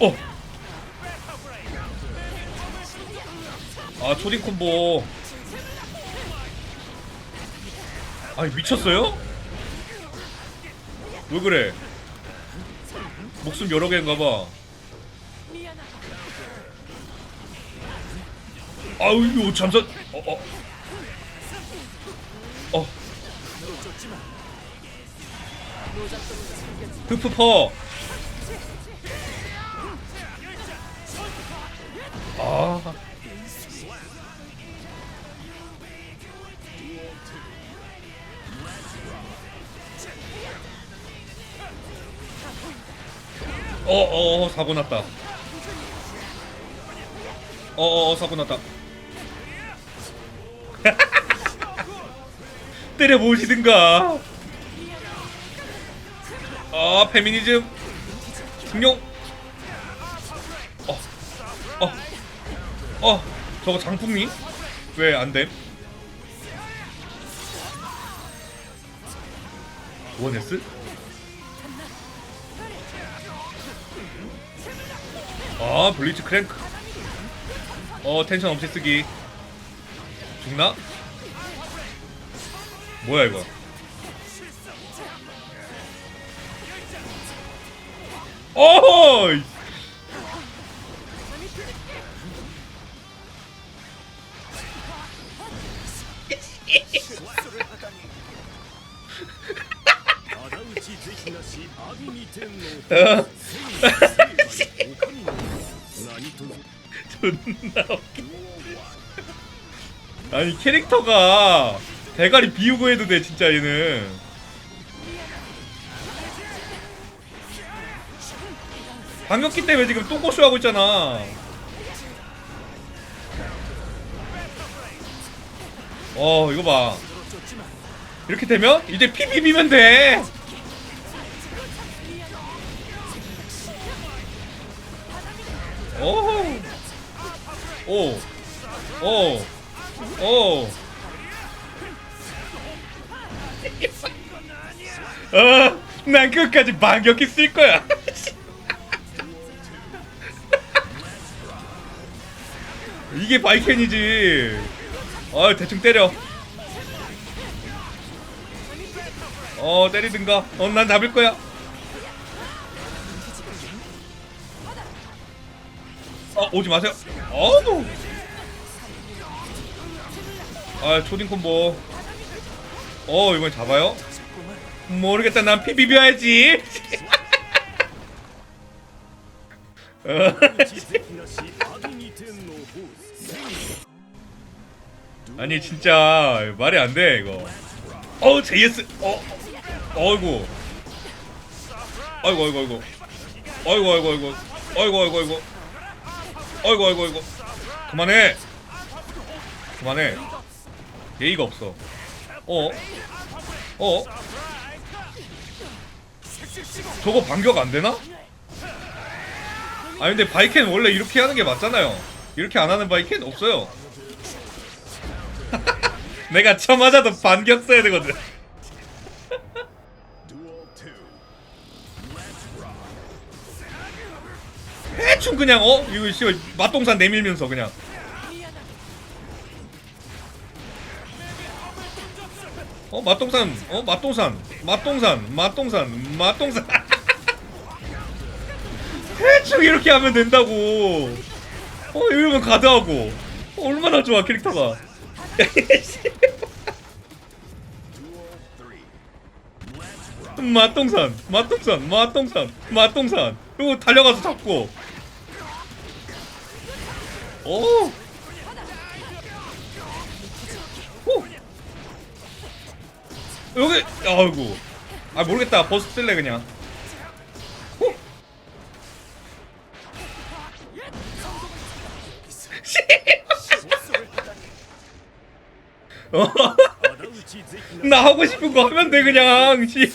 어. 아 초딩 콤보. 아 미쳤어요? 왜 그래? 목숨 여러 개인가 봐. 아우 이거 잠깐. 어 어. 어. 흑프퍼. 아. 어, 어, 사고 났다. 어, 어, 어, 사고 났다. 때려 보시든가. 아, 페미니즘. 승용. 어, 어, 어, 저거 장풍니? 왜안 됨? 원했스? 아 블리츠 크랭크 어 텐션 없이 쓰기 죽나? 뭐야 이거 어이 존나 웃기 아니 캐릭터가 대가리 비우고 해도 돼 진짜 얘는. 반격기 때문에 지금 똥꼬쇼 하고 있잖아. 어 이거 봐. 이렇게 되면 이제 피 비비면 돼 오, 오, 오, 오. 어, 난 끝까지 반격기 쓸 거야. 이게 바이켄이지. 어, 대충 때려. 어, 때리든가. 어, 난 잡을 거야. 오지 마세요. 어우. 아, 초딩 콤보. 어, 이번 잡아요? 모르겠다. 난 피 비벼야지. 어, 아니 진짜 말이 안 돼 이거. 어, JS. 어. 어이구. 아이고 아이고 아이고. 아이고 아이고 아이고. 아이고 아이고 아이고. 아이고 아이고 아이고 그만해. 그만해. 예의가 없어. 어? 어? 저거 반격 안 되나? 아 근데 바이켄 원래 이렇게 하는 게 맞잖아요. 이렇게 안 하는 바이켄 없어요. 내가 쳐맞아도 반격 써야 되거든 대충 그냥 어? 이거 씨발 맛동산 내밀면서 그냥. 어 맛동산 어? 맛동산 맛동산 맛동산 맛동산. 대충 이렇게 하면 된다고. 어 이러면 가드하고. 어, 얼마나 좋아 캐릭터가 맛동산 맛동산 맛동산 맛동산. 이거 달려가서 잡고. 오! 오. 여기 아이고. 아 모르겠다. 버스 쓸래 그냥? 나 하고 싶은 거 하면 돼 그냥. 씨.